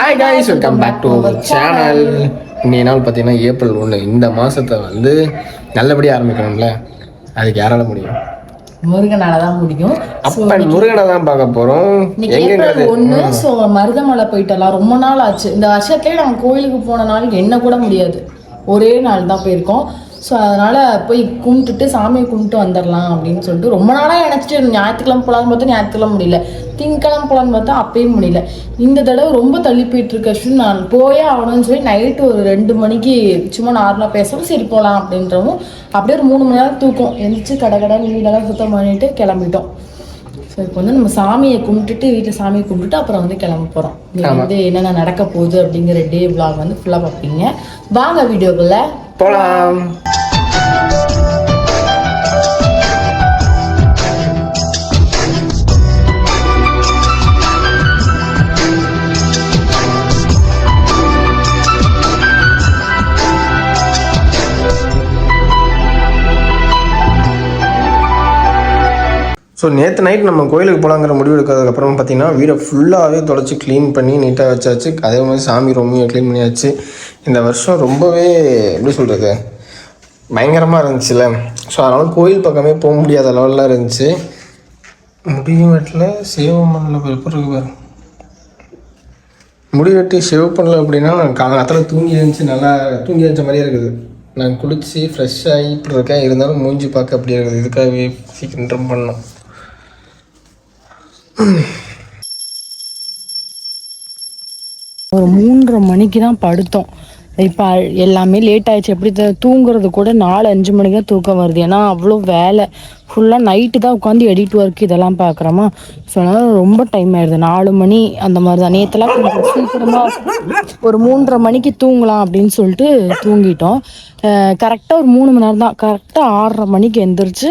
Hi guys welcome back to our channel இன்னைய நாள் பார்த்தீங்கன்னா ஏப்ரல் ஒன்று. இந்த மாதத்தை வந்து நல்லபடியாக ஆரம்பிக்கணும்ல. அதுக்கு யாரால முடியும்? முருகனால தான் முடியும் முருகனை தான் பார்க்க இன்னைக்கு எங்கெங்கிறது ஏப்ரல் ஒன்று ஸோ மருதமலை போயிட்டலாம் ரொம்ப நாள் ஆச்சு. இந்த வருஷத்துலேயே நம்ம கோயிலுக்கு போன நாள் என்ன கூட முடியாது. ஒரே நாள் தான் போயிருக்கோம். ஸோ அதனால போய் கும்பிட்டுட்டு சாமியை கும்பிட்டு வந்துடலாம் அப்படின்னு சொல்லிட்டு ரொம்ப நாளாக நினச்சிட்டு. ஞாயிற்றுக்கிழமை போகலான்னு பார்த்தா ஞாயிற்றுக்கிழமை முடியல. திங்கக்கிழமை போகலான்னு பார்த்தா அப்பயும் முடியல. இந்த தடவை ரொம்ப தள்ளி போயிட்டு இருக்க நான் போயே ஆகணும்னு சொல்லி நைட்டு ஒரு ரெண்டு மணிக்கு சும்மா நார்மலாக பேசவும் சரி போகலாம் அப்படின்றவும் அப்படியே ஒரு மூணு மணி நேரம் தூக்கம். எந்திரிச்சு கடை கடை வீடெல்லாம் சுத்தம் பண்ணிட்டு கிளம்பிட்டோம். ஸோ இப்போ வந்து நம்ம சாமியை கும்பிட்டுட்டு வீட்டில் சாமியை கும்பிட்டுட்டு அப்புறம் வந்து கிளம்ப போகிறோம் நீங்கள் வந்து என்னென்ன நடக்க போகுது அப்படிங்கிற டே vlog வந்து ஃபுல்லாக பார்ப்பீங்க. வாங்க வீடியோக்குள்ள போகலாம் ஸோ நேற்று நைட் நம்ம கோயிலுக்கு போகலாங்கிற முடிவு எடுக்கிறதுக்கப்புறம் பார்த்தீங்கன்னா வீடை ஃபுல்லாகவே தொடச்சி க்ளீன் பண்ணி நீட்டாக வச்சாச்சு. அதே மாதிரி சாமி ரூமையும் க்ளீன் பண்ணியாச்சு. இந்த வருஷம் ரொம்பவே எப்படி சொல்கிறது பயங்கரமாக இருந்துச்சுல்ல ஸோ அதனால் கோயில் பக்கமே போக முடியாத லெவலில் இருந்துச்சு. முடியும் வெட்டில் சிவமண்ணில் எப்படி இருக்கு பாரு முடி வெட்டி ஷேவ் பண்ணல அப்படின்னா நான் காலத்தில் தூங்கி இருந்துச்சு நல்லா தூங்கி இருந்துச்ச மாதிரியே இருக்குது. நான் குளித்து ஃப்ரெஷ் ஆகி இப்படி இருக்கேன் இருந்தாலும் மூஞ்சி பார்க்க அப்படியே இருக்குது. இதுக்காகவே சீக்கிரம் ட்ரம் பண்ணோம் ஒரு மூன்றரை மணிக்கு தான் படுத்தோம். இப்போ எல்லாமே லேட் ஆயிடுச்சு. எப்படி தூங்குறது கூட நாலு அஞ்சு மணிக்கு தான் தூக்கம் வருது. ஏன்னா அவ்வளோ வேலை. ஃபுல்லாக நைட்டு தான் உட்காந்து எடிட் ஒர்க் இதெல்லாம் பார்க்குறோமா? ஸோ அதனால் ரொம்ப டைம் ஆயிடுது. நாலு மணி அந்த மாதிரி தான் நேற்றுலாம் கொஞ்சம் சீக்கிரமாக ஒரு மூன்றரை மணிக்கு தூங்கலாம் அப்படின்னு சொல்லிட்டு தூங்கிட்டோம். கரெக்டாக ஒரு மூணு மணி நேரம் தான் கரெக்டாக ஆறரை மணிக்கு எந்திரிச்சு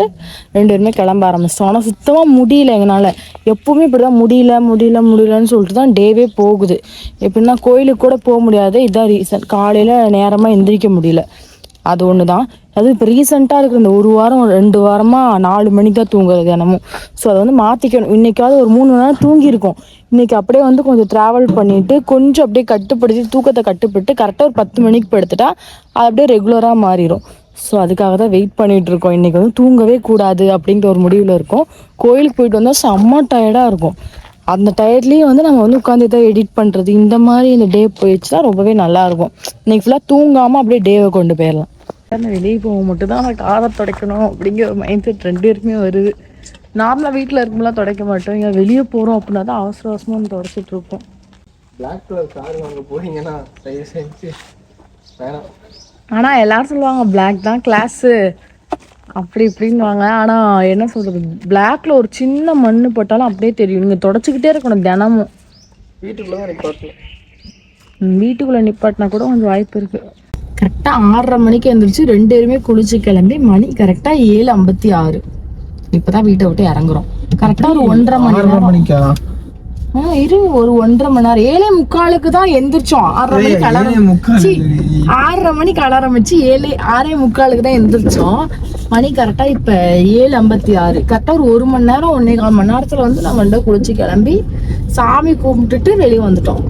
ரெண்டு பேருமே கிளம்ப ஆரம்பிச்சிட்டோம். ஆனால் சுத்தமாக முடியல எங்களால். எப்பவுமே இப்படி தான் முடியல முடியல முடியலன்னு சொல்லிட்டு தான் டேவே போகுது. எப்படின்னா கோயிலுக்கு கூட போக முடியாது. இதான் ரீசன் காலையில் நேரமாக எந்திரிக்க முடியல. அது ஒன்று தான் அதுவும் இப்போ ரீசெண்டாக இருக்கிற இந்த ஒரு வாரம் ரெண்டு வாரமாக நாலு மணிக்கு தான் தூங்குறது தினமும். ஸோ அதை வந்து மாற்றிக்கணும் இன்னைக்காவது ஒரு மூணு மணி நேரம் தூங்கியிருக்கோம். இன்னைக்கு அப்படியே வந்து கொஞ்சம் ட்ராவல் பண்ணிட்டு கொஞ்சம் அப்படியே கட்டுப்படுத்தி தூக்கத்தை கட்டுப்பட்டு கரெக்டாக ஒரு பத்து மணிக்கு படுத்துட்டா அது அப்படியே ரெகுலராக மாறிடும் ஸோ அதுக்காக தான் வெயிட் பண்ணிட்டு இருக்கோம். இன்றைக்கி வந்து தூங்கவே கூடாது அப்படிங்கிற ஒரு முடிவில் இருக்கும். கோயிலுக்கு போயிட்டு வந்தால் செம்ம டயர்டாக இருக்கும். அந்த டயர்ட்லேயும் வந்து நம்ம வந்து உட்காந்து இதை எடிட் பண்ணுறது இந்த மாதிரி இந்த டே போயிடுச்சுன்னா ரொம்பவே நல்லாயிருக்கும் இன்னைக்கு ஃபுல்லாக தூங்காமல் அப்படியே டேவை கொண்டு போயிடலாம். வெளியே போக மட்டும் தான் நான் காரை துடைக்கணும் அப்படிங்கிற ஒரு மைண்ட் செட் ரெண்டு பேருக்குமே வருது. நார்மலாக வீட்டில் இருக்கும்போது துடைக்க மாட்டோம். இங்கே வெளியே போகிறோம் அப்படின்னா தான் அவசர அவசரமாக வந்து துடைச்சிட்டு இருப்போம். பிளாக் கலர் கார் வாங்க போறீங்கன்னா தயவு செஞ்சு வேணாம். ஆனால் எல்லாரும் சொல்லுவாங்க பிளாக் தான் கிளாஸு அப்படி இப்படின்னுவாங்க. ஆனால் என்ன சொல்கிறது பிளாக்ல ஒரு சின்ன மண் போட்டாலும் அப்படியே தெரியும். நீங்கள் தொடச்சிக்கிட்டே இருக்கணும் தினமும். வீட்டுக்குள்ள நிப்பாட்டணும். வீட்டுக்குள்ள நிப்பாட்டினா கூட கொஞ்சம் வாய்ப்பு இருக்கு. கரெக்டாக ஆறரை மணிக்கு எழுந்திரிச்சு ரெண்டு பேருமே குளிச்சு கிளம்பி மணி கரெக்டாக ஏழு ஐம்பத்தி ஆறு. இப்போதான் வீட்டை விட்டு இறங்குறோம். கரெக்டாக ஒரு ஒன்றரை மணி நேரம். மணிக்கா? ஆ, இரு ஒரு ஒன்றரை மணி நேரம். ஏழே முக்காலுக்கு தான் எந்திரிச்சோம். ஆறரை மணிக்கு அலாரம் ஆறரை மணிக்கு அலாரம் வச்சு ஏழு ஆறே முக்காலுக்கு தான் எந்திரிச்சோம். மணி கரெக்டா இப்ப ஏழு ஐம்பத்தி ஆறு. கரெக்டா ஒரு ஒரு மணி நேரம் ஒன்னே கால் மணி நேரத்துல வந்து நம்ம ரெண்டு குளிச்சு கிளம்பி சாமி கும்பிட்டுட்டு வெளியே வந்துட்டோம்.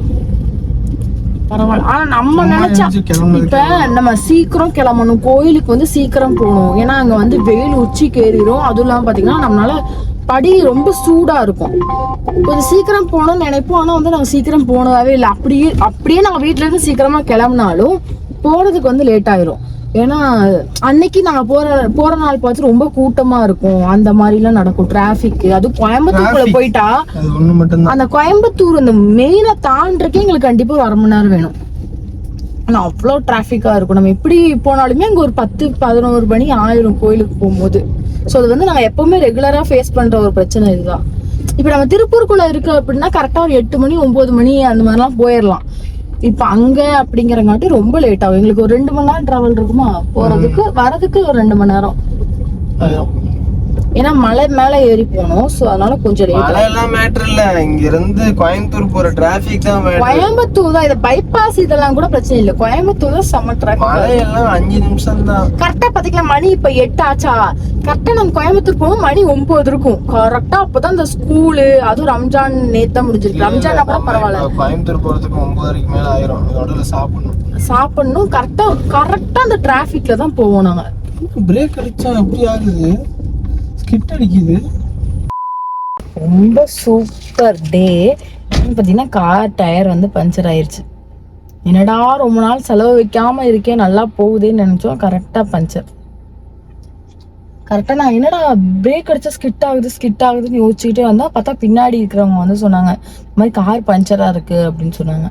பரவாயில்ல. ஆனா நம்ம நினைச்சா இப்ப நம்ம சீக்கிரம் கிளம்பணும். கோயிலுக்கு வந்து சீக்கிரம் போகணும். ஏன்னா அங்க வந்து வெயில் உச்சிக்கு ஏறிடும் அதுவும் இல்லாம பாத்தீங்கன்னா நம்மளால படி ரொம்ப சூடா இருக்கும். கொஞ்சம் சீக்கிரம் போகணும்னு நினைப்போம். ஆனா வந்து நாங்க சீக்கிரம் போனதாவே இல்லை. அப்படியே அப்படியே நாங்க வீட்ல இருந்து சீக்கிரமா கிளம்புனாலும் போறதுக்கு வந்து லேட் ஆயிரும். ஏன்னா அன்னைக்கு நாங்க போற போற நாள் பார்த்து ரொம்ப கூட்டமா இருக்கும். அந்த மாதிரிலாம் நடக்கும். டிராபிக் அது கோயம்புத்தூர்க்குள்ள போயிட்டா அந்த கோயம்புத்தூர் அந்த மெயினை தாண்டறக்கே எங்களுக்கு கண்டிப்பா ஒரு அரை மணி நேரம் வேணும். ஆனா அவ்வளோ டிராஃபிக்கா இருக்கும். நம்ம எப்படி போனாலுமே அங்க ஒரு பத்து பதினோரு மணி ஆயிரும் கோயிலுக்கு போகும்போது. ஸோ அது வந்து நாங்க எப்பவுமே ரெகுலரா ஃபேஸ் பண்ற ஒரு பிரச்சனை இதுதான். இப்போ நம்ம திருப்பூருக்குள்ள இருக்கு அப்படின்னா கரெக்டா ஒரு எட்டு மணி ஒன்பது மணி அந்த மாதிரிலாம் போயிடலாம் இப்போ அங்க அப்படிங்கறங்காட்டி ரொம்ப லேட் ஆகும். எங்களுக்கு ஒரு ரெண்டு மணி நேரம் டிராவல் இருக்குமா? போறதுக்கு வரதுக்கு ஒரு ரெண்டு மணி நேரம். ஏன்னா மலை மேல ஏறி போனோம் ஸோ அதனால கொஞ்சம் லேட் மழையெல்லாம் மேட்ரு இல்ல. இங்க இருந்து கோயம்புத்தூர் போற டிராபிக் தான் கோயம்புத்தூர் தான் இது பைபாஸ் இதெல்லாம் கூட பிரச்சனை இல்லை. கோயம்புத்தூர் தான் செம்ம டிராஃபிக் மழையெல்லாம் அஞ்சு நிமிஷம் தான். கரெக்டா பாத்தீங்களா மணி இப்ப எட்டு ஆச்சா? கரெக்டா நம்ம கோயம்புத்தூர் போகும் மணி ஒன்பது இருக்கும். கரெக்டா அப்பதான் இந்த ஸ்கூலு அதுவும் ரம்ஜான் நேத்து முடிஞ்சிருக்கு. ரம்ஜான் அப்புறம் பரவாயில்ல கோயம்புத்தூர் போறதுக்கு ஒன்பதரைக்கு மேல ஆயிரும். நடுவில் சாப்பிடணும். சாப்பிடணும். கரெக்டா கரெக்டா அந்த டிராபிக்ல தான் போவோம் நாங்க. பிரேக் அடிச்சா எப்படி ஆகுது? ஸ்கிட் அடிக்குது ரொம்ப சூப்பர் டே பார்த்தீங்கன்னா கார் டயர் வந்து பஞ்சர் ஆயிடுச்சு என்னடா ரொம்ப நாள் செலவு வைக்காமல் இருக்கேன் நல்லா போகுதேன்னு நினச்சோம். கரெக்டாக பஞ்சர் கரெக்டாக நான் என்னடா பிரேக் அடித்தா ஸ்கிட் ஆகுது ஸ்கிட் ஆகுதுன்னு யோசிச்சுக்கிட்டே வந்தால் பார்த்தா பின்னாடி இருக்கிறவங்க வந்து சொன்னாங்க இந்த மாதிரி கார் பஞ்சராக இருக்குது அப்படின்னு சொன்னாங்க.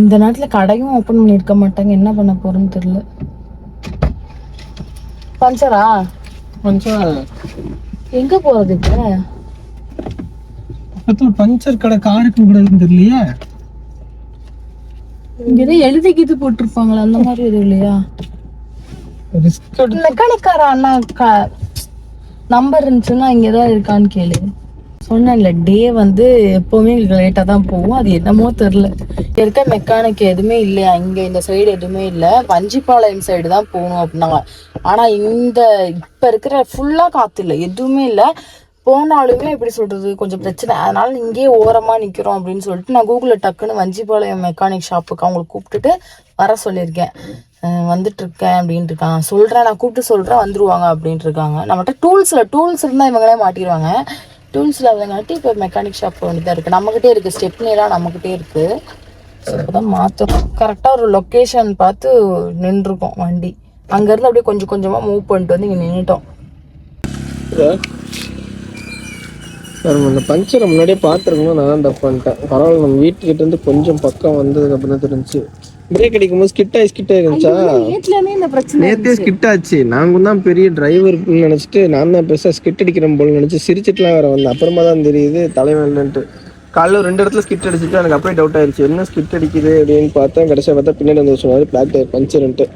இந்த நேரத்தில் கடையும் ஓப்பன் பண்ணியிருக்க மாட்டாங்க. என்ன பண்ண போகிறோன்னு தெரில பஞ்சரா கொஞ்சம் எங்க போறது இப்ப? பக்கத்துல பஞ்சர் கடை காருக்கு கூடாதுன்னு தெரியலையே. இங்க எழுதி கீது போட்டிருப்பாங்களா அந்த மாதிரி எதுவும் இல்லையா? மெக்கானிக்கார அண்ணா நம்பர் இருந்துச்சுன்னா இங்க ஏதாவது இருக்கான்னு கேளு. சொன்னேன்ல டே வந்து எப்பவுமே எங்களுக்கு லேட்டாக தான் போகும். அது என்னமோ தெரில இருக்க மெக்கானிக் எதுவுமே இல்லையா? இங்கே இந்த சைடு எதுவுமே இல்லை. வஞ்சிப்பாளையம் சைடு தான் போகணும் அப்படின்னாங்க. ஆனால் இந்த இப்போ இருக்கிற ஃபுல்லாக காற்று இல்லை. எதுவுமே இல்லை. போனாலுமே எப்படி சொல்கிறது கொஞ்சம் பிரச்சனை. அதனால இங்கேயே ஓரமாக நிற்கிறோம் அப்படின்னு சொல்லிட்டு நான் கூகுளில் டக்குன்னு வஞ்சிப்பாளையம் மெக்கானிக் ஷாப்புக்கு அவங்களுக்கு கூப்பிட்டுட்டு வர சொல்லியிருக்கேன். வந்துட்டுருக்கேன் அப்படின்ட்டு இருக்காங்க. சொல்கிறேன் நான் கூப்பிட்டு சொல்கிறேன் வந்துருவாங்க அப்படின்ட்டு இருக்காங்க. நம்மகிட்ட டூல்ஸில் டூல்ஸ் இருந்தால் இவங்களே மாட்டிடுவாங்க டூல்ஸ் இல்லாதங்காட்டி இப்போ மெக்கானிக் ஷாப் வேண்டியதாக இருக்குது நம்மக்கிட்டே இருக்குது ஸ்டெப்னிலாம் நம்மக்கிட்டே இருக்குது ஸோ இப்போதான் மாற்றணும் கரெக்டாக ஒரு லொக்கேஷன் பார்த்து நின்றுருக்கோம் வண்டி. அங்கேருந்து அப்படியே கொஞ்சம் கொஞ்சமாக மூவ் பண்ணிட்டு வந்து இங்கே நின்றுட்டோம் நம்ம இந்த பஞ்சரை முன்னாடியே பார்த்துருக்கணும் நான் தான் தப்பு பண்ணிட்டேன். பரவாயில்ல நம்ம வீட்டுக்கிட்டேருந்து கொஞ்சம் பக்கம் வந்ததுக்கு அப்புறம் தான் தெரிஞ்சு பிரேக் அடிக்கும் போது ஸ்கிட் ஆகி ஸ்கிட் ஆகி இருந்துச்சா நேற்றுலேருந்தே இந்த பிரச்சனை நேத்தே ஸ்கிட் ஆச்சு நாங்க தான் பெரிய டிரைவர் நினைச்சிட்டு நான் தான் பெருசா ஸ்கிட் அடிக்கிறேன் போல நினைச்சு சிரிச்சிட்டுலாம் வேற வந்தேன். அப்புறமா தான் தெரியுது தலைவன் இல்லைன்ட்டு காலைல ரெண்டு இடத்துல ஸ்கிட் அடிச்சுட்டு எனக்கு அப்படியே டவுட் ஆயிடுச்சு என்ன ஸ்கிட் அடிக்குது அப்படின்னு பார்த்தா கடைசியாக பார்த்தா பின்னாடி வந்து சொன்னாரு பிளாக் டயர் பஞ்சர்ன்ட்டு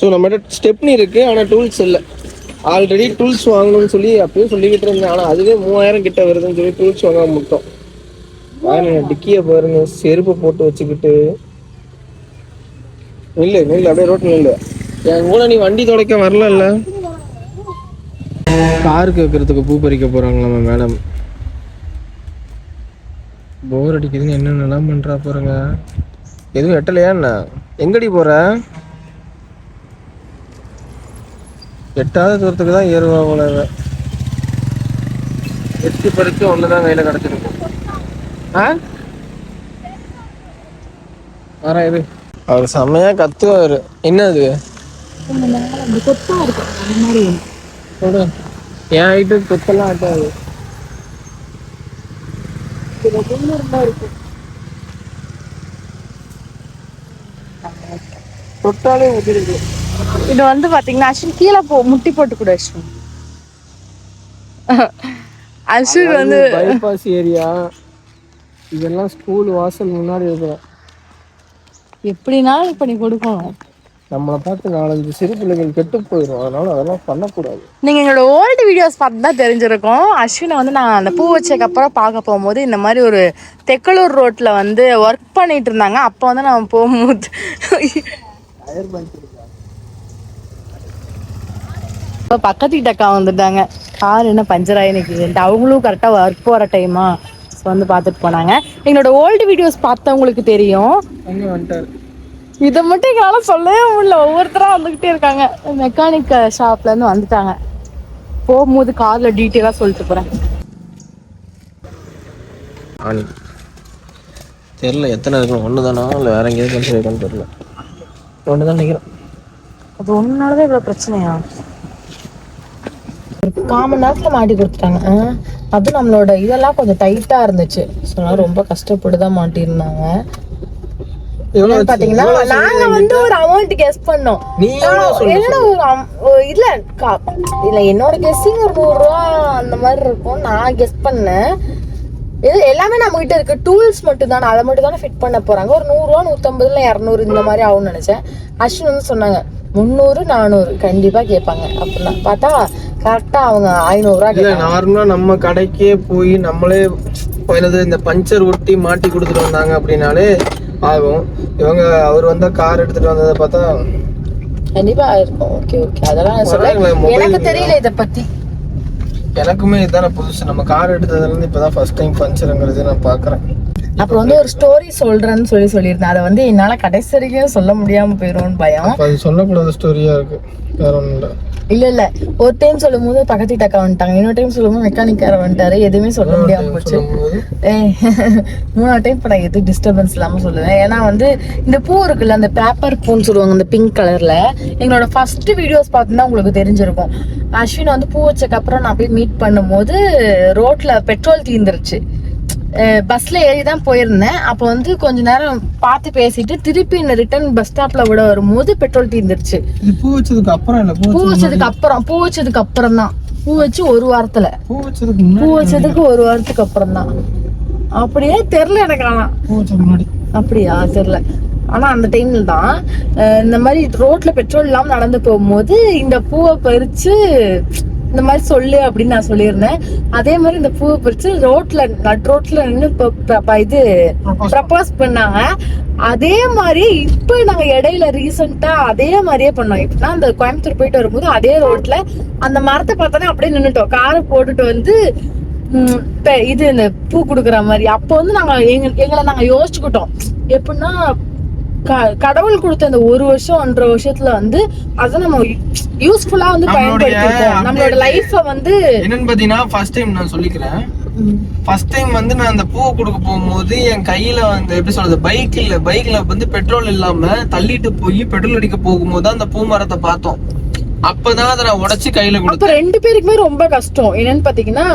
ஸோ நம்மகிட்ட ஸ்டெப்னி இருக்கு ஆனால் டூல்ஸ் இல்லை. ஆல்ரெடி டூல்ஸ் வாங்கணும்னு சொல்லி அப்பயும் சொல்லிக்கிட்டு இருந்தேன். ஆனால் அதுவே மூவாயிரம் கிட்ட வருதுன்னு சொல்லி டூல்ஸ் வாங்காம முட்டோம் டிக்கியை பாருங்க செருப்பு போட்டு வச்சுக்கிட்டு. நில்லு நில்லு அப்படியே ரோட்ல நில்லு. என் கூட நீ வண்டி துடைக்க வரல காருக்கு வைக்கிறதுக்கு பூ பறிக்க போறாங்களாமா மேடம் போர் அடிக்குதுன்னு என்னென்னலாம் பண்றா போறங்க எதுவும் எட்டலையா என்ன? எங்கடி போற? எட்டாவது தூரத்துக்கு தான் ஏறுவா போல. எட்டு பறிச்சு ஒன்று தான் கையில் கிடச்சிருக்கு. ஆ? வரேன் இது அவர் செம்மையா கத்துவாரு. என்னது? என் ஹைட்டு கொத்தெல்லாம் ஆட்டாது. தொட்டாலே உதிருது. இது வந்து பாத்தீங்கன்னா அஸ்வின் கீழே போ முட்டி போட்டு கூட அஸ்வின். அஸ்வின் வந்து பைபாஸ் ஏரியா இதெல்லாம் ஸ்கூல் வாசல் முன்னாடி இருக்கிறோம் எப்படினாலும் இப்ப நீ கொடுக்கணும். நம்மளை பார்த்து நாலஞ்சு சிறு பிள்ளைகள் கெட்டு போயிடும் அதனால அதெல்லாம் பண்ணக்கூடாது. நீங்க எங்களோட ஓல்டு வீடியோஸ் பார்த்து தான் தெரிஞ்சிருக்கும். அஸ்வினை வந்து நான் அந்த பூ வச்சதுக்கு அப்புறம் பார்க்க போகும்போது இந்த மாதிரி ஒரு தெக்கலூர் ரோட்ல வந்து ஒர்க் பண்ணிட்டு இருந்தாங்க. அப்போ வந்து நான் போகும்போது இப்போ பக்கத்து வீட்டு அக்கா வந்துட்டாங்க. கார் என்ன பஞ்சர் ஆகி நிற்குதுன்ட்டு அவங்களும் கரெக்டாக ஒர்க் போகிற டைமா வந்து பார்த்துட்டு போனாங்க. எங்களோட ஓல்டு வீடியோஸ் பார்த்தவங்களுக்கு தெரியும். இதை மட்டும் எங்களால் சொல்லவே முடியல. ஒவ்வொருத்தரா வந்துக்கிட்டே இருக்காங்க. மெக்கானிக் ஷாப்லேருந்து வந்துட்டாங்க. போகும்போது காரில் டீட்டெயிலாக சொல்லிட்டு போகிறேன் தெரில எத்தனை இருக்கணும் ஒன்று தானா இல்லை வேற எங்கேயாவது கன்சிடர் இருக்கான்னு தெரில ஒன்று தான் நினைக்கிறேன். அது ஒன்னாலதான் இவ்வளவு பிரச்சனையா? ஒரு காமன் நேரத்துல மாட்டி கொடுத்துட்டாங்க. அதுவும் நம்மளோட இதெல்லாம் கொஞ்சம் டைட்டா இருந்துச்சு. ஸோ ரொம்ப கஷ்டப்பட்டு தான் மாட்டியிருந்தாங்க. பாத்தீங்கன்னா நாங்க வந்து ஒரு அமௌண்ட் கெஸ் பண்ணோம். என்னோட ஒரு இல்ல இல்ல என்னோட கெஸ்ஸிங் ஒரு நூறு ரூபா அந்த மாதிரி இருக்கும். நான் கெஸ் பண்ணேன். இது எல்லாமே நம்ம கிட்ட இருக்கு. டூல்ஸ் மட்டும் தானே அதை மட்டும் தானே ஃபிட் பண்ண போறாங்க. ஒரு நூறுரூவா நூற்றம்பதுல இரநூறு இந்த மாதிரி ஆகும்னு நினைச்சேன். அஸ்வின் வந்து சொன்னாங்க முந்நூறு நானூறு. கண்டிப்பா கேட்பாங்க. அப்படின்னா பார்த்தா கரெக்டா அவங்க ஐநூறுரூவா நார்மலா நம்ம கடைக்கே போய் நம்மளே போயினது இந்த பஞ்சர் ஒட்டி மாட்டி கொடுத்துட்டு வந்தாங்க அப்படின்னாலே ஆகும். இவங்க அவர் வந்தா கார் எடுத்துட்டு வந்ததை பார்த்தா கண்டிப்பா இருக்கும் ஓகே ஓகே அதெல்லாம் எனக்கு தெரியல இத பத்தி. எனக்குமே இதுதானே புதுசு. நம்ம கார் எடுத்ததுல இருந்து இப்பதான் ஃபர்ஸ்ட் டைம் பஞ்சருங்கிறது நான் பாக்குறேன் அப்புறம் வந்து ஒரு ஸ்டோரி சொல்றேன்னு சொல்லி சொல்லியிருந்தேன். அதை வந்து என்னால கடைசி வரைக்கும் சொல்ல முடியாம போயிரும்னு பயம். அது சொல்லக்கூடாத ஸ்டோரியா இருக்கு. வேற இல்ல. இல்ல இல்ல. ஒரு டைம் சொல்லும் போது பக்கத்து வீட்டு அக்கா வந்துட்டாங்க. இன்னொரு டைம் சொல்லும் போது மெக்கானிக்கார வந்துட்டாரு. எதுவுமே சொல்ல முடியாம போச்சு. மூணாவது டைம் இப்போ நான் எது டிஸ்டர்பன்ஸ் இல்லாம சொல்லுவேன். ஏன்னா வந்து இந்த பூ இருக்குல்ல அந்த பேப்பர் பூன்னு சொல்லுவாங்க அந்த பிங்க் கலர்ல எங்களோட ஃபர்ஸ்ட் வீடியோஸ் பார்த்துதான் உங்களுக்கு தெரிஞ்சிருக்கும். அஸ்வின் வந்து பூ வச்சக்கு அப்புறம் நான் போய் மீட் பண்ணும்போது ரோட்ல பெட்ரோல் தீந்துருச்சு. பஸ்ல ஏறி தான் போயிருந்தேன். அப்போ வந்து கொஞ்ச நேரம் பார்த்து பேசிட்டு திருப்பி என்ன ரிட்டர்ன் பஸ் ஸ்டாப்ல விட வரும்போது பெட்ரோல் தீந்துருச்சு இது பூ வச்சதுக்கு அப்புறம் இல்ல பூ வச்சதுக்கு அப்புறம் பூ வச்சதுக்கு அப்புறம் தான் பூ வச்சு ஒரு வாரத்துல. பூ வச்சதுக்கு பூ வச்சதுக்கு ஒரு வாரத்துக்கு அப்புறம் தான் அப்படியே தெரியல எனக்கு ஆனா. பூ வச்சதுக்கு முன்னாடி. அப்படியா? தெரியல. ஆனா அந்த டைம்ல தான் இந்த மாதிரி ரோட்ல பெட்ரோல் இல்லாம நடந்து போகும்போது இந்த பூவை பறிச்சு இந்த மாதிரி சொல்லு அப்படின்னு நான் சொல்லியிருந்தேன். அதே மாதிரி இந்த பூவை பறிச்சு ரோட்ல நட் ரோட்ல நின்று இது ப்ரப்போஸ் பண்ணாங்க. அதே மாதிரி இப்ப நாங்க இடையில ரீசெண்டா அதே மாதிரியே பண்ணோம். இப்படின்னா அந்த கோயம்புத்தூர் போயிட்டு வரும்போது அதே ரோட்ல அந்த மரத்தை பார்த்தோன்னே அப்படியே நின்னுட்டோம். காரை போட்டுட்டு வந்து இது இந்த பூ குடுக்குற மாதிரி. அப்போ வந்து நாங்க எங்க எங்களை நாங்க யோசிச்சுக்கிட்டோம். எப்படின்னா கடவுள் கொடுத்த அந்த ஒரு வருஷம் ஒன்றரை வருஷத்துல வந்து அதை நம்ம யூஸ்ஃபுல்லா வந்து பயன்படுத்திருக்கோம். நம்மளோட லைஃப வந்து என்னன்னு பாத்தீங்கன்னா ஃபர்ஸ்ட் டைம் நான் சொல்லிக்கிறேன். ஃபர்ஸ்ட் டைம் வந்து நான் அந்த பூவை கொடுக்க போகும்போது என் கையில வந்து எப்படி சொல்றது பைக்ல பைக்ல வந்து பெட்ரோல் இல்லாம தள்ளிட்டு போய் பெட்ரோல் அடிக்க போகும்போது அந்த பூ மரத்தை பார்த்தோம். அப்பதான் அதை நான் உடைச்சு கையில கொடுத்தேன். ரெண்டு பேருக்குமே ரொம்ப கஷ்டம். என்னன்னு பாத்தீங்கன்னா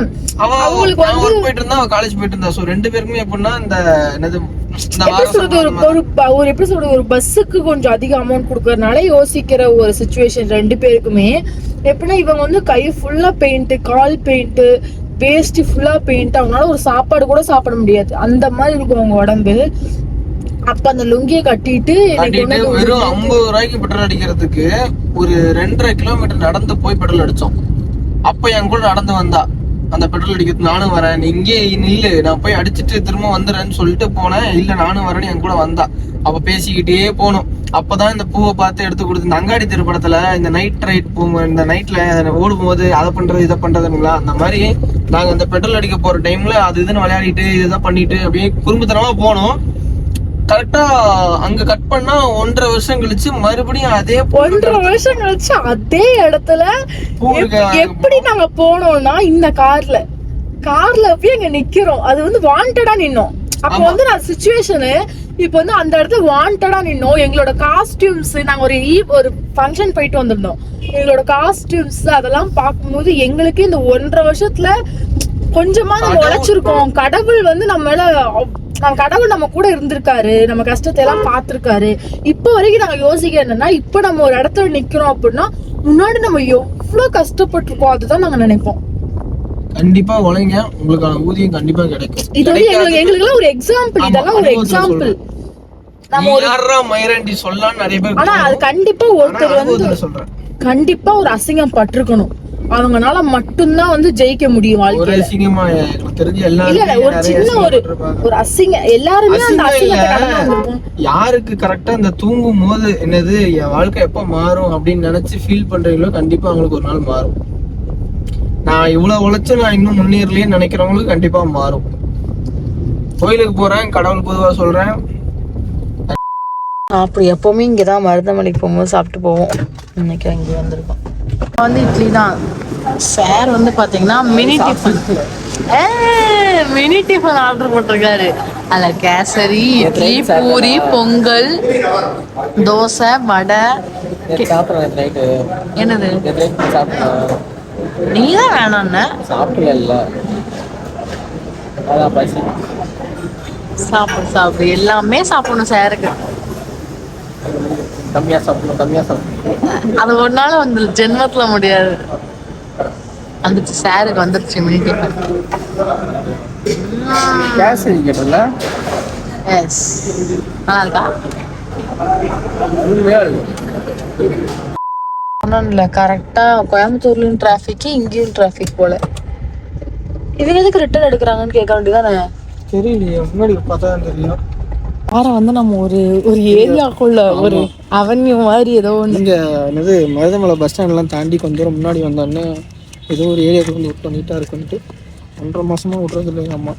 அவ அவங்களுக்கு போயிட்டு இருந்தா காலேஜ் போயிட்டு இருந்தா. சோ ரெண்டு பேருக்குமே எப்படின்னா இந்த என்னது எப்படி சொல்றது ஒரு ஒரு எப்படி சொல்றது ஒரு பஸ்ஸுக்கு கொஞ்சம் அதிக அமௌண்ட் கொடுக்கறதுனால யோசிக்கிற ஒரு சுச்சுவேஷன் ரெண்டு பேருக்குமே. எப்படின்னா இவங்க வந்து கை ஃபுல்லா பெயிண்ட் கால் பெயிண்ட் வேஸ்ட் ஃபுல்லா பெயிண்ட் அவங்களால ஒரு சாப்பாடு கூட சாப்பிட முடியாது. அந்த மாதிரி இருக்கும் அவங்க உடம்பு. அப்ப அந்த லுங்கியை கட்டிட்டு வெறும் ஐம்பது ரூபாய்க்கு பெட்ரோல் அடிக்கிறதுக்கு ஒரு ரெண்டரை கிலோமீட்டர் நடந்து போய் பெட்ரோல் அடிச்சோம். அப்ப என் கூட நடந்து வந்தா. அந்த பெட்ரோல் அடிக்கிறது நானும் வரேன். இங்கே நில்லு. நான் போய் அடிச்சிட்டு திரும்ப வந்துடுறேன்னு சொல்லிட்டு போனேன். இல்ல நானும் வரேன்னு என் கூட வந்தா. அப்ப பேசிக்கிட்டே போனோம். அப்பதான் இந்த பூவை பார்த்து எடுத்து கொடுத்து இந்த அங்காடி திருப்படத்துல இந்த நைட் ரைட் பூ இந்த நைட்ல ஓடும்போது அதை பண்றது இதை பண்றதுங்களா? அந்த மாதிரி நாங்க அந்த பெட்ரோல் அடிக்க போற டைம்ல அது இதுன்னு விளையாடிட்டு இதுதான் பண்ணிட்டு அப்படியே குறும்புத்தனமா போனோம். கரெக்டா அங்க கட் பண்ணா ஒன்றரை வருஷம் கழிச்சு மறுபடியும் அதே ஒன்றரை வருஷம் கழிச்சு அதே இடத்துல எப்படி நாங்க போனோம்னா இந்த கார்ல. கார்ல போய் அங்க நிக்கிறோம். அது வந்து வாண்டடா நின்னோம். அப்ப வந்து நான் சுச்சுவேஷனு இப்ப வந்து அந்த இடத்துல வாண்டடா நின்னோம். எங்களோட காஸ்டியூம்ஸ் நாங்க ஒரு ஈவ் ஒரு ஃபங்க்ஷன் போயிட்டு வந்திருந்தோம். எங்களோட காஸ்டியூம்ஸ் அதெல்லாம் பார்க்கும்போது எங்களுக்கு இந்த ஒன்றரை வருஷத்துல கொஞ்சமா நம்ம உழைச்சிருக்கோம். கடவுள் வந்து நம்ம மேல நம்ம கடவுள் நம்ம கூட இருந்திருக்காரு நம்ம கஷ்டத்தை எல்லாம் பார்த்திருக்காரு. இப்ப வரைக்கும் நாங்க யோசிக்க என்னன்னா இப்ப நம்ம ஒரு இடத்துல நிக்கிறோம் அப்படின்னா முன்னாடி நம்ம எவ்வளவு கஷ்டப்பட்டிருக்கோம் அதுதான் நாங்க நினைப்போம். கண்டிப்பா உழைங்க. உங்களுக்கான ஊதியம் கண்டிப்பா கிடைக்கும். இது வந்து எங்களுக்கு ஒரு எக்ஸாம்பிள் இதெல்லாம் ஒரு எக்ஸாம்பிள் நீ யாரா மயிரண்டி சொல்லலாம்னு நிறைய பேர் ஆனா அது கண்டிப்பா ஒருத்தர் வந்து கண்டிப்பா ஒரு அசிங்கம் பட்டிருக்கணும். அவங்கனால மட்டும்தான் வந்து ஜெயிக்க முடியும் வாழ்க்கையில. ஒரு சின்ன ஒரு ஒரு அசிங்க எல்லாருமே அந்த அசிங்கத்தை யாருக்கு கரெக்டா அந்த தூங்கும் போது என்னது என் வாழ்க்கை எப்ப மாறும் அப்படின்னு நினைச்சு ஃபீல் பண்றீங்களோ கண்டிப்பா அவங்களுக்கு ஒரு நாள் மாறும். நான் இவ்வளவு உழைச்சு நான் இன்னும் முன்னேறலையே நினைக்கிறவங்களுக்கு கண்டிப்பா மாறும். கோயிலுக்கு போறேன் கடவுள் பொதுவா சொல்றேன். அப்படி எப்பவுமே இங்கே தான் மருதமலைக்கு போகும்போது சாப்பிட்டு போவோம். இன்னைக்கு இங்கே வந்திருக்கோம். வந்து இட்லி தான். சார் வந்து பார்த்தீங்கன்னா mini tiffin mini tiffin order போட்டிருக்காரு. அதில் கேசரி இட்லி பூரி பொங்கல் தோசை வடை. என்னது? நீ தான். வேணாம்ன? சாப்பிடல சாப்பிடு சாப்பிடு. எல்லாமே சாப்பிடணும் சாருக்கு கம்மியா சாப்பிடணும் கம்மியா சாப்பிடணும். அது ஒரு நாள் வந்து ஜென்மத்துல முடியாது. வந்துச்சு சாருக்கு வந்துருச்சு மினி டிஃபன் கேஸ் கேட்டல எஸ் நல்லா இருக்கா ஒன்றும் கரெக்டாக கோயம்புத்தூர்லயும் டிராஃபிக் இங்கேயும் டிராஃபிக் போல. இவங்க எதுக்கு ரிட்டர்ன் எடுக்கிறாங்கன்னு கேட்க வேண்டியதானே? தெரியலையே முன்னாடி பார்த்தா தெரியும். வார வந்து நம்ம ஒரு ஒரு ஏரியாக்குள்ள ஒரு அவென்யூ மாதிரி ஏதோ ஒன்று இங்கே என்னது மருதமலை பஸ் ஸ்டாண்ட்லாம் தாண்டி கொஞ்சம் தூரம் முன்னாடி வந்தோடனே ஏதோ ஒரு ஏரியாவுக்கு வந்து விட்டோம் நீட்டாக இருக்குன்ட்டு ஒன்றரை மாசமா விட்றது இல்லைங்க அம்மா.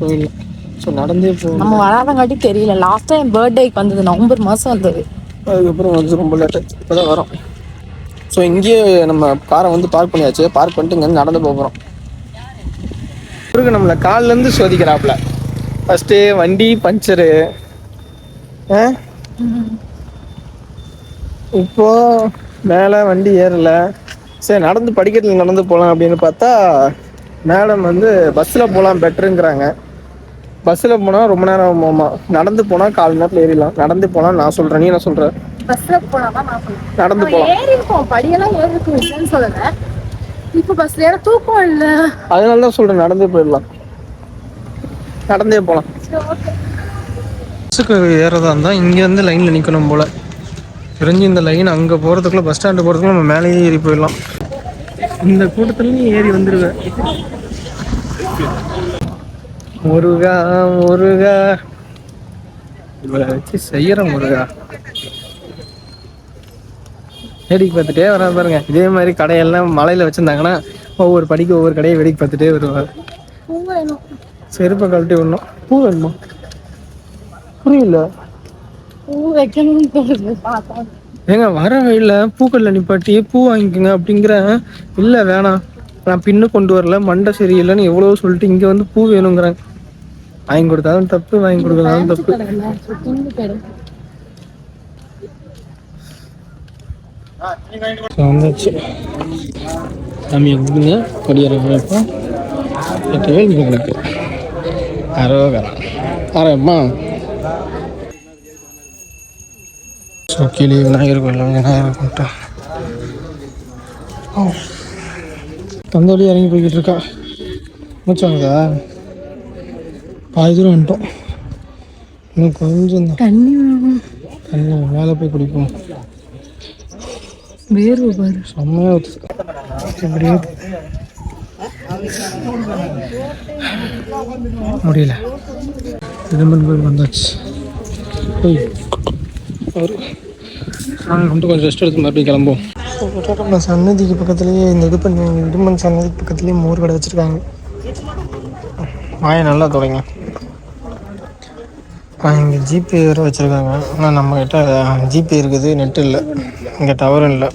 போயிடலாம் ஸோ நடந்தே போகணும். நம்ம வராதங்காட்டி தெரியல. லாஸ்ட் டைம் பர்த்டேக்கு வந்தது நவம்பர் மாசம் வந்தது. அதுக்கப்புறம் வந்து ரொம்ப லேட்டு இப்போ தான் வரோம். ஸோ இங்கேயே நம்ம காரை வந்து பார்க் பண்ணியாச்சு. பார்க் பண்ணிட்டு இங்கேருந்து நடந்து போகிறோம் முருகன் நம்மளை கால்லேருந்து சோதிக்கிறாப்புல. ஃபஸ்ட்டு வண்டி பஞ்சரு இப்போ மேலே வண்டி ஏறல. சரி நடந்து படிக்கட்டில் நடந்து போகலாம் அப்படின்னு பார்த்தா மேடம் வந்து பஸ்ஸில் போகலாம் பெட்டருங்கிறாங்க பஸ்ஸில் போனால் ரொம்ப நேரம் ஆகுமா நடந்து போனால் கால் நேரத்தில் ஏறிடலாம். நடந்து போனால் நான் சொல்கிறேன் நீ என்ன சொல்கிற பஸ்ல போனாதான் நான் சொல்லுவேன் நடந்து போகலாம் ஏறி இருக்கோம் படியெல்லாம் ஏறி இருக்கும் இல்லைன்னு சொல்லல. இப்ப பஸ்ல ஏற தூக்கம் இல்ல. அதனால தான் சொல்கிறேன் நடந்தே போயிடலாம். நடந்தே போகலாம் பஸ்ஸுக்கு ஏறதா இருந்தால் இங்கேருந்து லைனில் நிற்கணும் போல். தெரிஞ்சு இந்த லைன் அங்கே போகிறதுக்குள்ளே பஸ் ஸ்டாண்டு போகிறதுக்குள்ள நம்ம மேலேயே ஏறி போயிடலாம். இந்த கூட்டத்துலேயும் ஏறி வந்துடுவேன் முருகா முருகா. இவளை வச்சு செய்யற முருகா. வேடிக்கை பார்த்துட்டே வரா பாருங்க. இதே மாதிரி கடையெல்லாம் மலையில் வச்சுருந்தாங்கன்னா ஒவ்வொரு படிக்கு ஒவ்வொரு கடையை வேடிக்கை பார்த்துட்டே வருவார். செருப்பை கழட்டி விடணும். பூ வேணுமா? புரியல. ஏங்க வர வழியில் பூக்கள்ல நிப்பாட்டி பூ வாங்கிக்கோங்க அப்படிங்கிற இல்லை வேணாம். நான் பின்னு கொண்டு வரல மண்டை சரியில்லைன்னு எவ்வளவோ சொல்லிட்டு இங்கே வந்து பூ வேணுங்கிறாங்க. வாங்கி கொடுத்தாலும் தப்பு வாங்கி கொடுக்கறதாலும் தப்பு. வந்தாச்சு. சாமி கொடுங்க கொடியேறப்போ எட்டு வேல் உங்களுக்கு அரம்மா ஸோ கீழே விநாயகர் கோயில் விநாயகர் கும்பிட்டா ஓ தந்தோலி இறங்கி போய்கிட்டு இருக்கா மூச்சாங்கதா பாதி தூரம் வந்துட்டோம் இன்னும் கொஞ்சம் தான் தண்ணி தண்ணி மேலே போய் குடிப்போம் வேர்வை பாரு செம்மையாக இப்படியே முடியல. திரும்பன் கோயில் வந்தாச்சு. போய். ஒரு நாங்கள் மட்டும் கொஞ்சம் ரெஸ்ட் எடுத்து மறுபடியும் கிளம்புவோம். நம்ம சன்னதிக்கு பக்கத்துலேயே இந்த இது பண்ணி இடுமன் சன்னதிக்கு பக்கத்துலேயே மோர் கடை வச்சுருக்காங்க. வாயை நல்லா தொடங்க. இங்கே ஜிபே வேறு வச்சுருக்காங்க. ஆனால் நம்மக்கிட்ட ஜிபே இருக்குது நெட் இல்லை. இங்கே டவரும் இல்லை.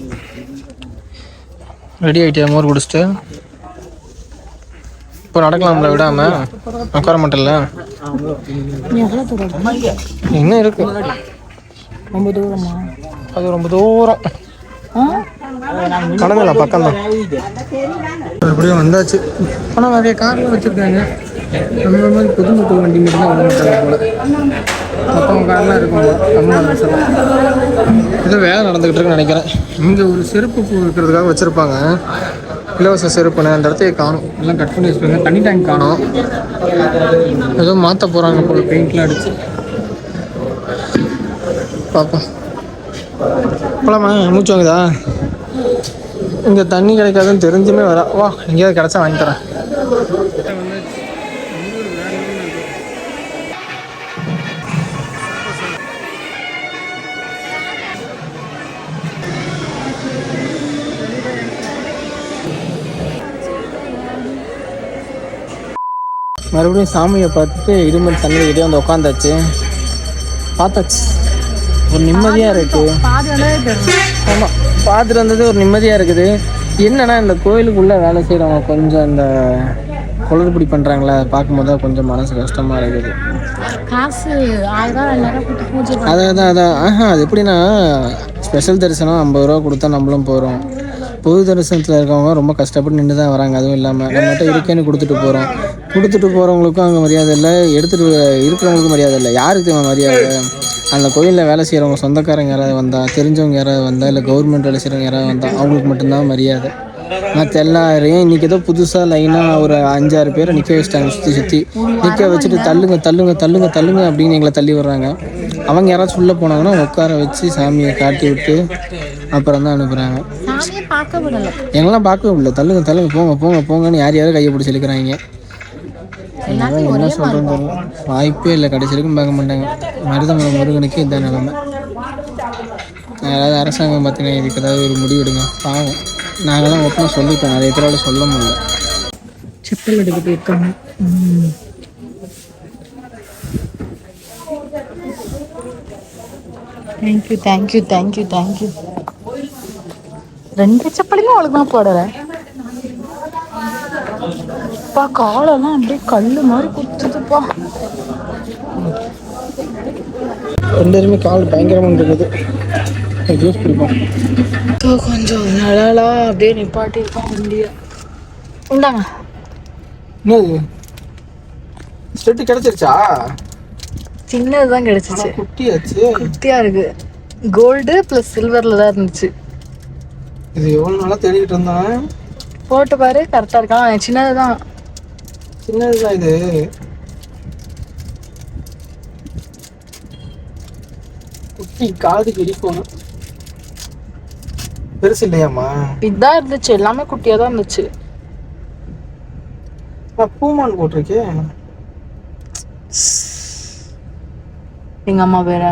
ரெடி ஆகிட்டியா மோர் குடிச்சிட்டு? இப்போ நடக்கலாம்ல விடாம? உட்கார தூரம் இன்னும் இருக்கு? ரொம்ப தூரமா? அது ரொம்ப தூரம். ஆ? கடந்துடலாம் பக்கம் தான் மறுபடியும் வந்தாச்சு. ஆனால் நிறைய கார்லாம் வச்சுருக்காங்க. நம்ம மாதிரி பொதுமக்கள் வண்டி மட்டும் தான் வர மாட்டாங்க போல. மற்றவங்க கார்லாம் இருக்கும் நம்ம சொல்லலாம் ஏதோ வேலை நடந்துக்கிட்டு இருக்குன்னு நினைக்கிறேன். இங்கே ஒரு செருப்பு பூ விற்கிறதுக்காக வச்சுருப்பாங்க. இலவச செருப்புன்னு அந்த இடத்தையே காணும். எல்லாம் கட் பண்ணி வச்சுருக்காங்க. தண்ணி டேங்க் காணும். ஏதோ மாற்ற போகிறாங்க போல பெயிண்ட்லாம் அடிச்சு. பார்ப்போம் போலாமா? மூச்சு வாங்குதா? இங்கே தண்ணி கிடைக்காதுன்னு தெரிஞ்சுமே வரா. வா எங்கேயாவது கிடச்சா வாங்கி தரேன். மறுபடியும் சாமியை பார்த்துட்டு இடுமல் சன்னதிக்கிட்டே வந்து உட்காந்தாச்சு பார்த்தாச்சு. ஒரு நிம்மதியாக இருக்குது ஆமாம் பார்த்துட்டு வந்தது ஒரு நிம்மதியாக இருக்குது. என்னன்னா இந்த கோயிலுக்குள்ளே வேலை செய்கிறவங்க கொஞ்சம் இந்த குளறுபடி பண்ணுறாங்களா பார்க்கும்போது தான் கொஞ்சம் மனசு கஷ்டமாக இருக்குது. காசு அதான் அதான் அதான். ஆஹா அது எப்படின்னா ஸ்பெஷல் தரிசனம் ஐம்பது ரூபா கொடுத்தா நம்மளும் போகிறோம் பொது தரிசனத்தில் இருக்கவங்க ரொம்ப கஷ்டப்பட்டு நின்று தான் வராங்க. அதுவும் இல்லாமல் நம்மகிட்ட இருக்கேன்னு கொடுத்துட்டு போகிறோம் கொடுத்துட்டு போகிறவங்களுக்கும் அங்கே மரியாதை இல்லை. எடுத்துகிட்டு இருக்கிறவங்களுக்கும் மரியாதை இல்லை. யாருக்கு தேவை மரியாதை? அந்த கோயிலில் வேலை செய்கிறவங்க சொந்தக்காரங்க யாராவது வந்தால் தெரிஞ்சவங்க யாராவது வந்தால் இல்லை கவர்மெண்ட் வேலை செய்கிறவங்க யாராவது வந்தால் அவங்களுக்கு மட்டும்தான் மரியாதை. மற்ற எல்லாரையும் இன்றைக்கி ஏதோ புதுசாக லைனாக ஒரு அஞ்சாறு பேரை நிற்க வச்சிட்டாங்க சுற்றி சுற்றி நிற்க வச்சுட்டு தள்ளுங்க தள்ளுங்க தள்ளுங்க தள்ளுங்க அப்படின்னு எங்களை தள்ளி விடுறாங்க. அவங்க யாராச்சும் உள்ளே போனாங்கன்னா உட்கார வச்சு சாமியை காட்டி விட்டு அப்புறம் தான் அனுப்புகிறாங்க பார்க்க விடல எங்கெல்லாம் பார்க்கவே முடியல. தள்ளுங்க தள்ளுங்க போங்க போங்க போங்கன்னு யார் யாரும் கையை பிடிச்சி இழுக்கிறாங்க. என்ன தெரியல. வாய்ப்பே இல்லை. கடைசி வரைக்கும் பார்க்க மாட்டாங்க. மருதமலை முருகனுக்கு இந்த நிலைமை. யாராவது அரசாங்கம் பார்த்தீங்கன்னா இதுக்கு ஏதாவது ஒரு முடிவு எடுங்க. பாவம். நாங்களாம் ஓப்பனாக சொல்லிட்டோம். நிறைய பேரோட சொல்ல முடியல. செப்பல் எடுக்க போயிருக்காங்க. தேங்க்யூ தேங்க்யூ தேங்க்யூ தேங்க்யூ ரெண்டு செப்பலுமே போடல. அப்பா காலெல்லாம் அப்படியே கல்லு மாதிரி குத்துதுப்பா. ரெண்டு பேருமே கால் பயங்கரமாக இருக்குது ஜூஸ் குடிப்போம் இப்போ கொஞ்சம் நிழலா அப்படியே நிப்பாட்டி இருக்கோம் வண்டியை. இந்தாங்க. என்னது? ஸ்டெட்டு கிடச்சிருச்சா? சின்னதுதான் கிடைச்சிச்சு. குட்டியாச்சு. குட்டியா இருக்கு. கோல்டு ப்ளஸ் சில்வர்ல தான் இருந்துச்சு. இது எவ்வளோ நாளாக தேடிக்கிட்டு இருந்தேன் போட்டு பாரு கரெக்டா இருக்கான். சின்னதுதான். சின்னதுதான் இது. குட்டி காதுக்கு இடிக்கும் பெருசு இல்லையாம்மா? இதான் இருந்துச்சு. எல்லாமே குட்டியா தான் இருந்துச்சு பூமான் போட்டிருக்கேன் எங்க அம்மா பேர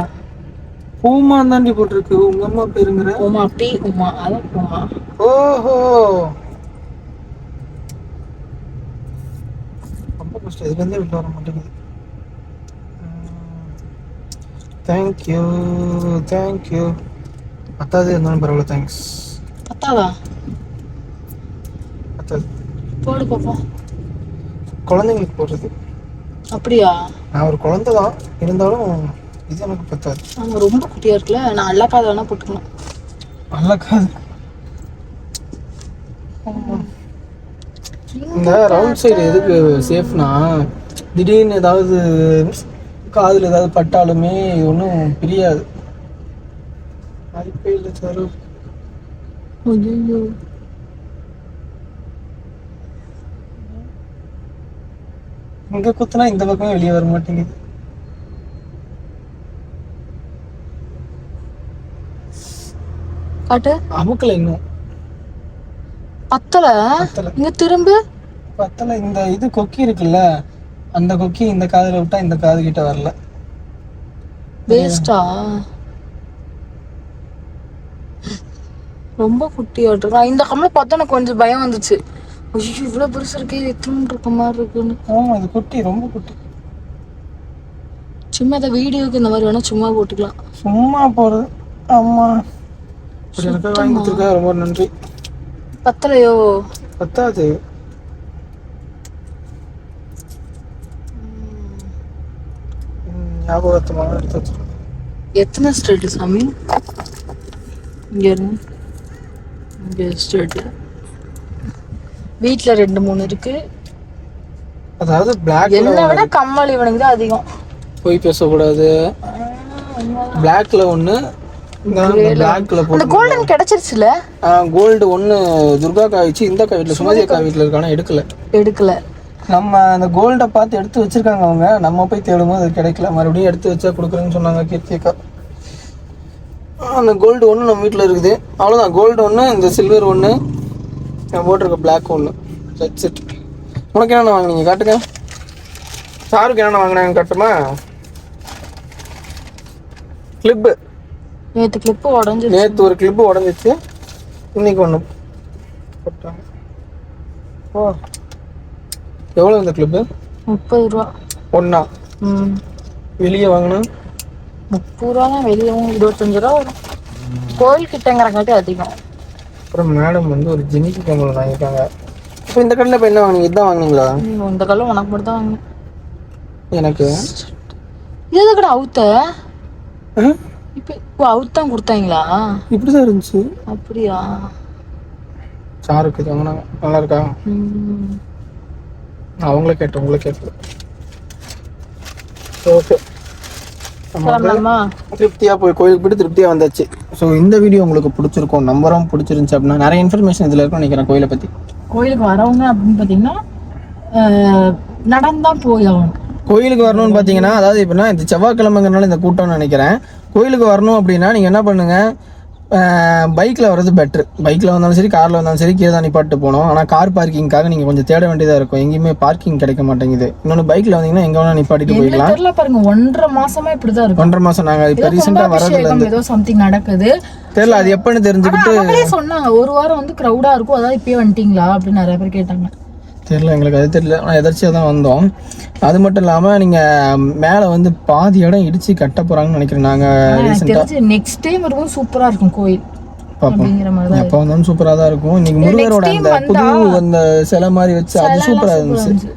பூமான் தாண்டி போட்டிருக்கு. உங்க அம்மா பேருங்கிற? உமா பி உமா. அதான் உமா. ஓஹோ. ரொம்ப கஷ்டம். இதுல இருந்தே வெளில வர மாட்டேங்குது. தேங்க்யூ தேங்க்யூ பத்தாவது இருந்தாலும் பரவாயில்ல தேங்க்ஸ் பத்தாதா? பத்தாவது போடு பாப்போம் குழந்தைங்களுக்கு போடுறது. அப்படியா? நான் ஒரு குழந்தை தான் இருந்தாலும் இது எனக்கு பத்தாது. ஆமா ரொம்ப குட்டியா இருக்குல்ல நான் அல்லாக்காத வேணா போட்டுக்கணும். நல்ல காது. இந்த ரவுண்ட் சைடு எதுக்கு சேஃப்னா திடீர்னு ஏதாவது காதில் ஏதாவது பட்டாலுமே ஒன்றும் பிரியாது. வாய்ப்பே இல்லை சார் ஐயோ இங்கே குத்துனா இந்த பக்கம் வெளியே வர மாட்டேங்குது. காட்டு. அமுக்கல இன்னும். பத்தல? இங்க திரும்பு. பத்தல இந்த இது கொக்கி இருக்குல்ல அந்த கொக்கி இந்த காதில் விட்டா இந்த காது கிட்ட வரல. வேஸ்டா. ரொம்ப குட்டியாட்டு இருக்கு. இந்த கம்மல பார்த்தா எனக்கு கொஞ்சம் பயம் வந்துச்சு. ஐயோ இவ்வளவு பெருசு இருக்கே எத்தனை இருக்க மாதிரி இருக்குன்னு. ஆமாம் இது குட்டி ரொம்ப குட்டி. சும்மா இந்த வீடியோக்கு இந்த மாதிரி வேணா சும்மா போட்டுக்கலாம். சும்மா போகிறது ஆமா இப்படி எனக்கு வாங்கி கொடுத்துருக்கா ரொம்ப நன்றி. பத்தலையோ? பத்தாது. ஞாபகத்தமாக எடுத்து வச்சிருக்கேன். எத்தனை ஸ்டேட்டு சாமி? இங்க இருங்க இங்க ஸ்டேட்டு. வீட்ல ரெண்டு மூணு இருக்கு. அதாவது பிளாக் என்னை விட கம்மல் இவனுக்கு தான் அதிகம். போய் பேசக்கூடாது. பிளாக்ல ஒன்று அந்த கோல்டன் கிடைச்சிருச்சுல? கோல்டு ஒன்று துர்கா கா வச்சு இந்த கா வீட்டில் சுமதி அக்கா வீட்டில் இருக்கானா எடுக்கல. எடுக்கல. நம்ம அந்த கோல்டை பார்த்து எடுத்து வச்சிருக்காங்க அவங்க. நம்ம போய் தேடும்போது அது கிடைக்கல. மறுபடியும் எடுத்து வச்சா கொடுக்குறேன்னு சொன்னாங்க கீர்த்தி அக்கா அந்த கோல்டு ஒன்று நம்ம வீட்டில் இருக்குது. அவ்வளோதான் கோல்டு ஒன்று இந்த சில்வர் ஒன்று நான் போட்டிருக்க பிளாக் ஒன்று தட்ஸ் இட் உனக்கு என்னென்ன வாங்குனீங்க? காட்டுங்க. சாருக்கு என்னென்ன வாங்கினாங்க காட்டுமா? கிளிப்பு நேத்து கிளிப்பு உடஞ்சிருச்சு. நேற்று ஒரு கிளிப்பு உடஞ்சிச்சு. இன்னைக்கு ஒன்று போட்டாங்க. ஓ. எவ்வளோ இந்த கிளிப்பு முப்பது ரூபா. ஒன்றா ம். வெளியே வாங்கினா? முப்பது ரூபா தான் வெளியவும் இருபத்தஞ்சு ரூபா வரும். கோயில் கிட்டங்கிறங்காட்டி அதிகம். அப்புறம் மேடம் வந்து ஒரு ஜிமிக்கி கம்பல் வாங்கியிருக்காங்க இப்போ இந்த கடையில் இப்போ என்ன வாங்குனீங்க? இதுதான் வாங்குனீங்களா? இந்த கல்லும் உனக்கு மட்டும் தான் வாங்கினேன். எனக்கு? இது எதுக்கடா அவுத்த? இப்போ இப்போ அவுத்தான் கொடுத்தாங்களா? இப்படி தான் இருந்துச்சு. அப்படியா? சாருக்கு வாங்கினாங்க நல்லா இருக்கா? அவங்கள கேட்டேன் உங்களை கேட்டேன். ஓகே திருப்தியாக போய் கோயிலுக்கு போயிட்டு திருப்தியாக வந்தாச்சு. ஸோ இந்த வீடியோ உங்களுக்கு பிடிச்சிருக்கும் நம்பரும் பிடிச்சிருந்துச்சு அப்படின்னா நிறைய இன்ஃபர்மேஷன் இதில் இருக்கும்னு நினைக்கிறேன் கோயிலை பற்றி கோயிலுக்கு வரவங்க அப்படின்னு பார்த்தீங்கன்னா நடந்தான் போய் ஆகணும். கோயிலுக்கு வரணும்னு பார்த்தீங்கன்னா அதாவது இப்போனா இந்த செவ்வாய்க்கிழமைங்கிறனால இந்த கூட்டம்னு நினைக்கிறேன். கோயிலுக்கு வரணும் அப்படின்னா நீங்கள் என்ன பண்ணுங்க? பைக்கில் வர்றது பெட்ரு பைக்கில் வந்தாலும் சரி காரில் வந்தாலும் சரி கீழே தான் நிப்பாட்டு போகணும். ஆனால் கார் பார்க்கிங்காக நீங்கள் கொஞ்சம் தேட வேண்டியதாக இருக்கும். எங்கேயுமே பார்க்கிங் கிடைக்க மாட்டேங்குது. இன்னொன்று பைக்கில் வந்தீங்கன்னா எங்கே வேணால் நிப்பாட்டிட்டு போய்க்கலாம் தெரியல பாருங்க ஒன்றரை மாசமா இப்படிதான் இருக்கும். ஒன்றரை மாதம் நாங்கள் இப்போ ரீசெண்டாக வரதுல ஏதோ சம்திங் நடக்குது. தெரியல அது எப்போன்னு தெரிஞ்சுக்கிட்டு சொன்னாங்க ஒரு வாரம் வந்து கிரௌடா இருக்கும் அதான் இப்பயே வந்துட்டீங்களா அப்படின்னு நிறைய பேர் கேட்டாங்க. தெரியல எங்களுக்கு அது தெரியல. ஆனால் எதர்ச்சியாக தான் வந்தோம். அது மட்டும் இல்லாமல் நீங்கள் மேலே வந்து பாதி இடம் இடித்து கட்ட போகிறாங்கன்னு நினைக்கிறேன். நாங்கள் நெக்ஸ்ட் டைம் வரும்போது சூப்பரா இருக்கும் கோயில். பார்ப்போம் எப்போ வந்தாலும் சூப்பராக தான் இருக்கும். இன்னைக்கு முருகரோட அந்த புது வந்தா- அந்த சிலை மாதிரி வச்சு அது சூப்பராக இருந்துச்சு.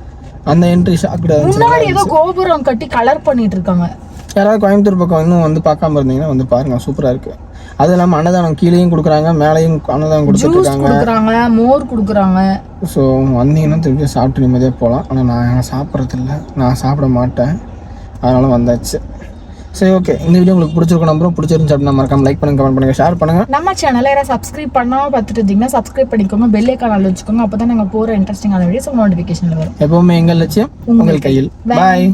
அந்த என்ட்ரி ஷாக்கில் இருந்துச்சு. ஏதோ கோபுரம் கட்டி கலர் பண்ணிட்டு இருக்காங்க. யாராவது கோயம்புத்தூர் பக்கம் இன்னும் வந்து பார்க்காம இருந்தீங்கன்னா வந்து பாருங்க சூப்பராக இருக்கு. அது இல்லாமல் அன்னதானம் கீழேயும் கொடுக்குறாங்க மேலேயும் அன்னதானம் குடுக்குறாங்க மோர் குடுக்குறாங்க. ஸோ வந்தீங்கன்னா திருப்பி சாப்பிட்டு நிம்மதியாக போகலாம். ஆனால் நான் சாப்பிட்றது இல்ல நான் சாப்பிட மாட்டேன். அதனால வந்தாச்சு. சரி ஓகே இந்த வீடியோ உங்களுக்கு பிடிச்சிருக்கும் நம்பரும் பிடிச்சிருந்துச்சு அப்படின்னா மறக்காம லைக் பண்ணுங்க கமெண்ட் பண்ணுங்க ஷேர் பண்ணுங்க. நம்ம சேனலை யாராவது சப்ஸ்கிரைப் பண்ணாம பார்த்துட்டு இருந்தீங்கன்னா சப்ஸ்கிரைப் பண்ணிக்கோங்க. பெல் ஐக்கான் வச்சுக்கோங்க. அப்பதான் நாங்க போற இன்ட்ரெஸ்டிங்கான வீடியோஸ் நோட்டிஃபிகேஷன்ல வரும். எப்பவுமே எங்கள் லட்சியம்? உங்கள் கையில். பாய்